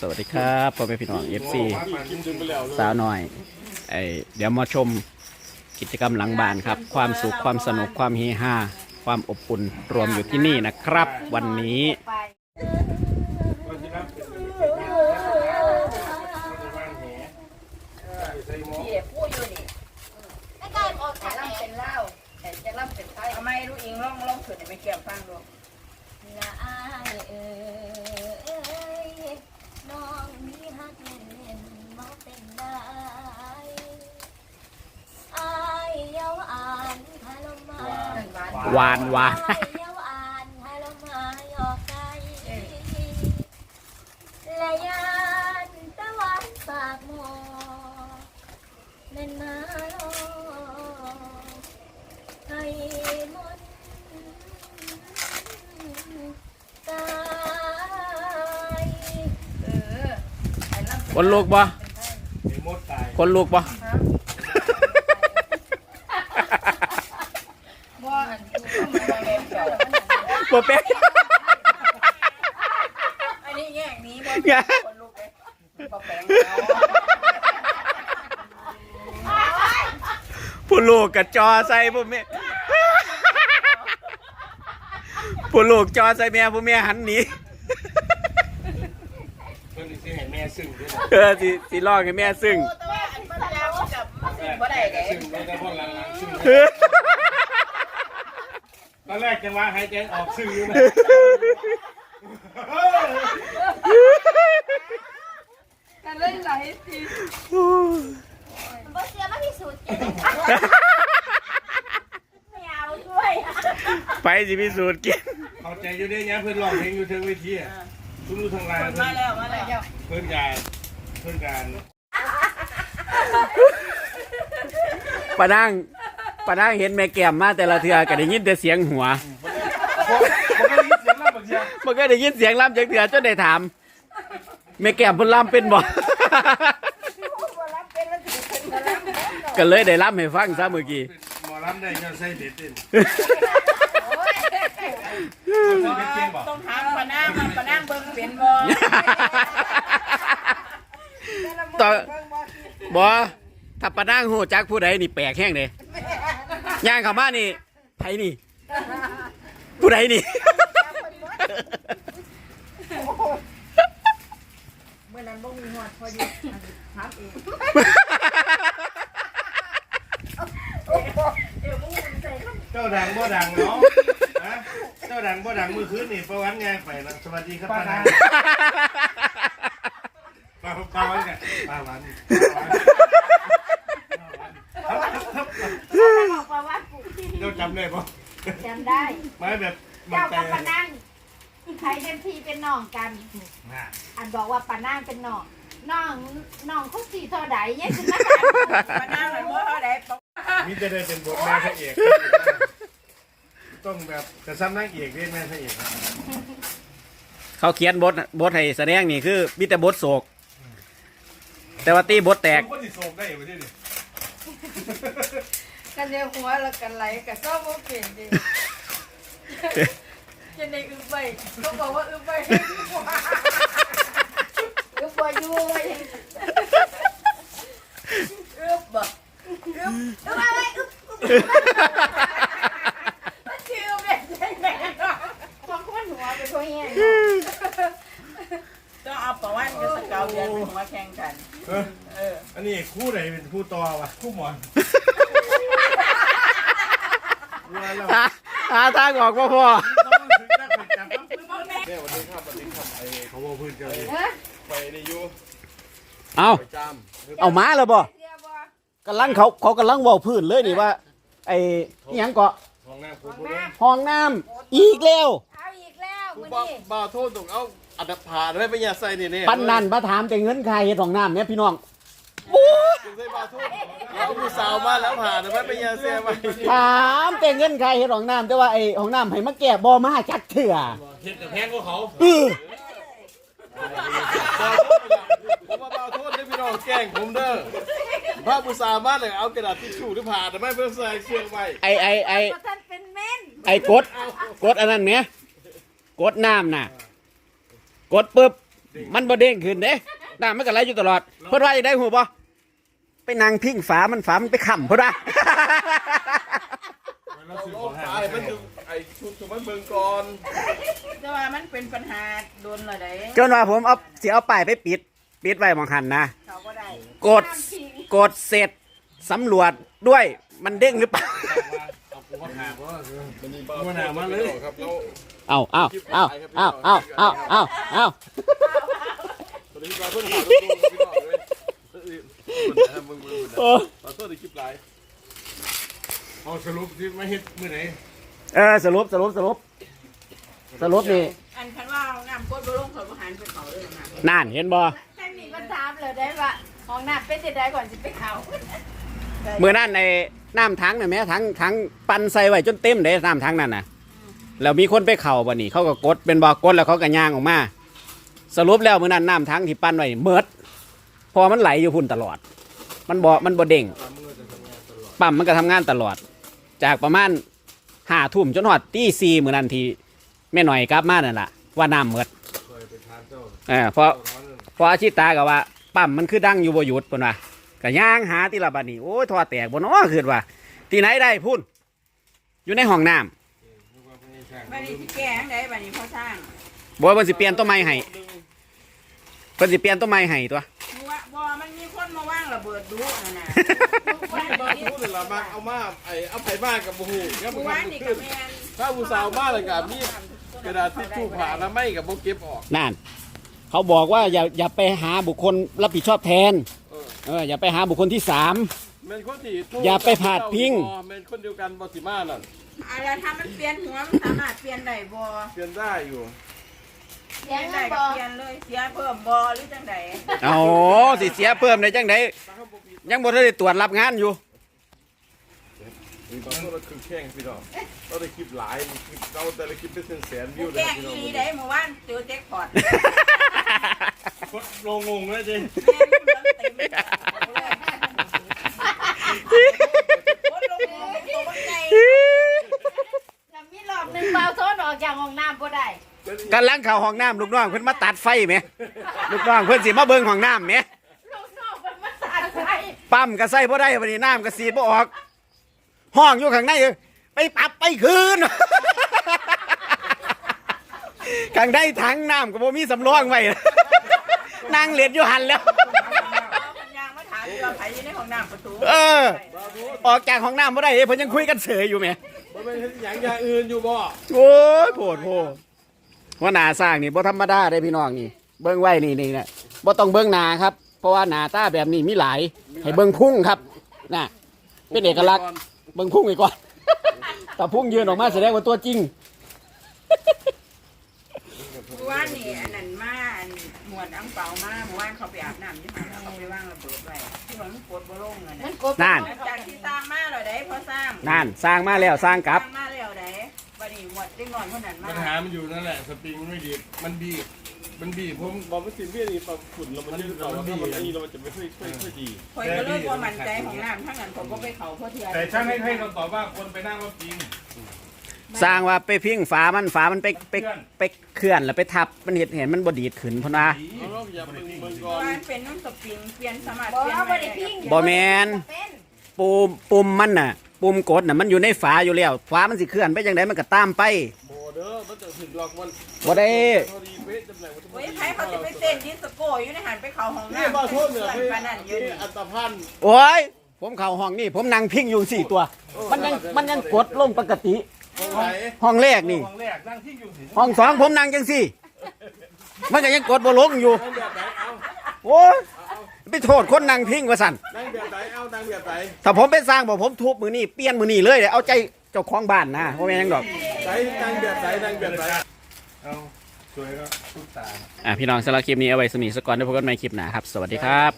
สวัสดีครับพ่อแม่พี่น้องเอฟซีสาวน้อยไอเดี๋ยวมาชมกิจกรรมหลังบ้านครับ ความสุขความสนุกความเฮฮาความอบอุ่นรวมอยู่ที่นี่นะครับ วันนี้พี่พูอยู่นี่ไม่กล้าออกแต่จากแหล่ำเป็นเหล้าแต่จะล่ำเป็นไทยเอาไม้ลูกอิงร้องร้องขึ้นให้ไม่เกี่ยวฟังดู ออไอ้ล่ำคนลูกบ่มีมดตายคนลูกบ่ บ่อันกูก็มาแกมเกี่ยว บ่เป็นอันนี้แง่งนี้บ่คนลูกเลยบ่แปลงผู้ลูกกับจอใส่ผู้แม่ผู้ลูกจอใส่แม่ผู้แม่หันหนีเพื่อนที่เห็นแม่ซึ่งด้วยเออสิสิลอกให้แม่ซึ่ง แต่ว่าอันมันยาวกับมันสิบ่ได้เด้ ซึ่งไม่ได้พวกหลังๆซึ่ง ตอนแรกจะว่าหายใจออกซึ่งอยู่นะกันเล่นหลายทีบ่เสียมาพิสูจน์กินไม่เอาด้วยไปสิพิสูจน์กินเข้าใจอยู่ได้เนี่ยเพื่อนร้องเพลงอยู่เทิงเวทีอะทุกรู้ทั้งรายเพื่มาอนแล้วมาแล้วเพื่อนการเพื่อนการปานั่ง ปานั่งเห็นแม่แก้มมาแต่ละเทือก็ได้ยินแต่เสียงหัวผมไม่ได้ยินเสียงล่ำบางทีมันก็ได้ยินเสียงล่ำจากเทือจนได้ถามแม่แก้มเพิ่นล่ำเป็นบ่ ก็เลยได้ล่ำให้ฟังซะเมื่อกี้ หมอลำได้ยอดไส้เด็ดเต้นโอ้ยเป็นจริงบ่ต้องถามปะนางมันปะนางเบิ่งเป็นบ่ต่อ บ่ถ้าปานั่งหูจักผู้ใดนี่แปลกแห้งเลย ย่างเข้ามานี่ไผนี่ ผู้ใดนี่ เมื่อนั้นบ่มีหอดพอดีถามเองเดี๋ยวมึงใส่คำเจ้าดังบ่ดังเนาะฮะเจ้าดังบ่ดังมือคืนนี่ประวันไงไปแล้วสวัสดีครับป้านาป้าป้าวันกันป้าวันเจ้า จำได้ปะจำได้ ไม่แบบมันเจ้าใจกับปานั่งใครเป็นพี่เป็นน้องกันอันบอกว่าปานั่งเป็นน้องน้องน้องเขาสีเท่าใดเนี่ยคือนักการปะนางมันบ่เท่าใดปะมีจะได้เป็นบทแม่พระเอก ต้องแบบแต่ซ้ำนางเอกได้แม่พระเอกเขาเขียนบทบทให้แสดงนี่คือมีแต่บทโศก แต่ว่าตีบทแตกก็ติดโศกได้อยู่ที่นี่ กันเดียวหัวแล้วกันไหลกับก็บ่เปลี่ยนจริงจะในอึบไปก็บอกว่าอึบไปอึบบ่อยู่ไว้อึบบ่อึบอึบอะไรอึบมันชื่อแบบแม่เนาะความคนหัวเป็นตัวเงี้ยต้องเอาประวันกับสเกาเดือนหัวแข่งกันเออเออ อันนี้คู่ไหนเป็นคู่ต่อวะคู่หมอน เวลาเราหาหาทางออกพ่อพ่อต้องถึงได้ไปจับปั๊บเนี่ยวันนี้ครับวันนี้ครับไอ้เขาว่าพื้นเจ้าเลยไปในยูเอาไปจามเอามาแล้วบ่กำลังเขาเขากำลังเว้าพื้นเลยนี่ว่า ไอ้อิหยังเกาะของน้ำคู่บุญห้องน้ำอีกแล้ว เอาอีกแล้วมื้อบ่นี้บ่าวโทษตรงเอาอัดผ่านได้ไปอย่าใส่นี่เนี่ย ปันนันมาถามแต่เงินค่าเฮ็ดห้องน้ำเนี่ยพี่น้อง เอาผู้สาวมาแล้วผ่านได้ไปอย่าเสียไปถามแต่เงินค่าเฮ็ดห้องน้ำแต่ว่าไอ้ห้องน้ำให้มาแก้บ่มาจักเถื่อเห็ดกับแพงก็เขาอื้อผมว่าบ่าวโทษได้พี่น้องแกล้งผมเด้อพระผู้สาวมาเลยเอากระดาษทิชชู่ที่ผ่านได้ไม่เพื่อใส่เชือกไว้ไอ้ไอ้ไอ้ท่านเป็นเม่นไอ้กดกดอันนั้นเนี่ยกดน้ำน่ะ กดปุ๊บมันบ่เด้งขึ้นเด้น้ำมันก็ไหลอยู่ตลอด เพิ่นว่าจะได้หูบ่ ไปนั่งพิงฝามันฝามันไปค้ำเพิ่นว่าเราซื้อโลของกหาตายมันอยู่ไอ้ชุดชุดมันเบิ่งก่อนแต่ว่ามันเป็นปัญหาโดนเลยได้จนว่าผมเอาสิเอาป้ายไปปิด ปิดไว้หมองหันนะ เขาก็ได้กด กดเสร็จสำรวจด้วยมันเด้งหรือเปล่า เอากูมาหาเพราะว่ามันหนามาเลยครับแล้วเอาเอาเอาเอาเอาเอาเอาเอา ตอนนี้เราเพิ่งหาตัวพี่น้องเลยเอ อคนนะมึงมึงนะโอ้ขอโทษในคลิปไลฟ์เอาสรุปที่มาเฮ็ดมื้อไหนเออสรุปสรุปสรุปสรุปนี่อันคันว่าน้ำกดบ่ลงเขาบ่หันไปเขาเลยนะน่านเห็นบ่ให้มีมาถามเลยได้ว่าห้องน้ำเป็นจะได้ก่อนจะไปเขาเมื่อนั้นในน้ำทั้งน่ะแม่ทั้งทั้งปั่นใส่ไว้จนเต็มเลยน้ำทั้งนั่นน่ะแล้วมีคนไปเข่าบ่นี่เขาก็กดเป็นบ่กดแล้วเขาก็ย่างออกมา สรุปแล้วเมื่อนั้นน้ำทั้งที่ปั่นไว้เมิดเพ อมันไหลอยู่พุ่นตลอด มันบ่มันบ่เด้งปั๊มมันก็ทำงานตลอด จากประมาณห้าทุ่มจนหอดตีสี่มื่อนั้นที่แม่หน่อยกลับมานั่นแหละว่าน้ำเมิดเคยไปทานเจ้าเออเพราะร้อนพออาชิตาก็ว่าปั๊มมันคือดังอยู่บ่หยุดปนว่าก็ย่างหาที่ละบัดนี้โอ้ยท่อแตกบ่เนาะคือว่าที่ไหนได้พุ่นอยู่ในห้องน้ำนึกว่าไม่ใช่บัดนี้ที่แก้งได้บัดนี้พอสร้างบ่ว่าเพิ่นสิเปลี่ยนต้นไม้ให้เพิ่นสิเปลี่ยนต้นไม้ให้ตัว ระเบิดดุนั่นน่ะบ้านพูดเลยละมาเอามาไอ้เอาไผ่บ้านกับบูฮูครับเมื่มึองวานทำนี่ขึ้ก็นแม่นถ้าผู้สาวมาเลยกับมีกระดาษทิชชู่ผ่าแล้วไม่กับโบเก็บออก นั่นเขาบอกว่าอย่าอย่าไปหาบุคคลรับผิดชอบแทนเออ เอออย่าไปหาบุคคลที่สามเมนคนที่โทรอย่าไปพาดพิงเมนคนเดียวกันบอสิมานั่นอะไรถ้ามันเปลี่ยนหัวมันสามารถเปลี่ยนได้บ่เปลี่ยนได้อยู่ เปลี่ยนได้ก็เปลี่ยนเลยเสียเพิ่มบ่หรือจังไดอ๋อสิเสียเพิ่มได้จังไดยังบ่ได้ตรวจรับงานอยู่มีบางคนเราคือแข่งพี่น้องเราได้คลิปหลายคลิปเราแต่ละคลิปเป็นแสนๆวิผู้วเลยแก้งพี่น้อีองหลีได้เมื่อวานเจอแจ็คพอตกดลงงงเลยจิแม่นเต็มเลยโคตรลงมือเป็นตัวบักใหญ่ แล้วมีรอบหนึ่งเบาโซนออกจากห้องน้ำ ก็ได้กำลังเข้าห้องน้ำลูกน้องเพิ่นมาตัดไฟไหมลูกน้องเพิ่นสิมาเบิ่งห้องน้ำไหมลูกน้องมันมาสาดไฟปั๊มก็ใส่บ่ได้บัดนี้น้ำก็สีดบ่ออก ห้องอยู่ข้างในเออไปปรับไปคืนข้างในถังน้ำก็บ่มีสำรองไว้นั่งเล่นอยู่หันแล้วปัญญามาถามว่าไผอยู่ในห้องน้ำประตูเออ ออกจากห้องน้ำบ่ได้เด้เพิ่นยังคุยกันเฉยอยู่แหมมันเป็นอย่างอย่างอื่นอยู่บ่โอ้ยโผดโพ ว่าหนาสร้างนี่บ่ธรรมดาได้พี่น้องนี่ เบิ่งไว้นี่นี่นะบ่ต้องเบิ่งหนาครับ เพราะว่าหนาตาแบบนี้มีหลาย ให้เบิ่งพุ่งครับน่ะเป็นเอกลักษณ์เบิ่งพุ่งอีกก่อนแต่พุ่งยืนออกมาแสดงว่าตัวจริงเมื่อวานนี่อันนั้นมาอันหมวดอังเปามาเมื่อวานเขาไปอาบน้ำที่มันเขาไปว่างระเบิดไว้ที่ว่ามันปวดบ่ลงอะมันะนกดนั่นหลังจากที่สร้างมาแล้วได้พอสร้างนั่นสร้างมาแล้วสร้างกลับ สร้างมา เด็กน้อยคนนั้นมาปัญหามันอยู่นั่นแหละสปริงมันไม่ดีมันบีบมันบีบผม บอกว่าสิเวียนี่ปรับฝุ่นเรามันยืดต่อแล้วถ้ามันอันนี้เราจะไม่ค่อยค่อยค่อยดีคอยก็เลยว่ามั่นใจของน้ำทั้งนั้นผมก็ไปเขาเพื่อเทียแต่ช่างให้ให้คำตอบว่าคนไปนั่งรถจริงสร้างว่าไปพิงฝามันฝามันไปไปไปเคลื่อนแล้วไปทับมันเห็นเห็นมันบ่ดีดขึ้นพุ่นว่าเอาเราอย่าเบิ่งเบิ่งเพก่อราะว่านเป็นน้ำสปริงเปลี่ยนสามารถบอกเปลี่ยนเอาใหไปม่ได้ได้พิงบ่แม่นเป็นปุ่มปุ่มมันน่ะ ปุ่มกดน่ะมันอยู่ในฝาอยู่แล้วฝามันสิเคลื่อนไปจังไดมันก็ตามไปโบเด้อมันจะถึงหลอกมันบ่ได้พอดีเป๊ะจำแหน่งมันเฮ้ยไผเขาจะไปเต้นดิสโก้อยู่ในหันไปเขาห้องนี่น้ำบ้าโทษเนี่ยเพื่อนปานนั้นเยอะนี่อัตพันธ์โอ้ยผมเข้าห้องนี่ผมนั่งพิงอยู่สี่ตัว มันยังมันยังกดลงปกติตรงไหนห้องแรกนี่ ห้องแรกนั่งที่อยู่สิห้องสองผมนั่งจังสี่ มันก็ยังกดบ่ลงอยู่ นั่งแบบไหนเอาโอ้ย ไปโทษคนนั่งพิงว่าสั่นนั่งแบบไหนเอานั่งแบบไหนถ้าผมเป็นสร้างบอกผมทุบมือนี่เปลี่ยนมือนี่เลยเดี๋ยวเอาใจเจ้าของบ้านนะเพราะแม่นหยังดอกไหนนั่งแบบไหนนั่งแบบไหนเอาสวยก็ทุกตาอะพี่น้องสำหรับคลิปนี้เอาไว้สมีสกอนได้พบกันใหม่คลิปหน้าครับ สวัสดีครับ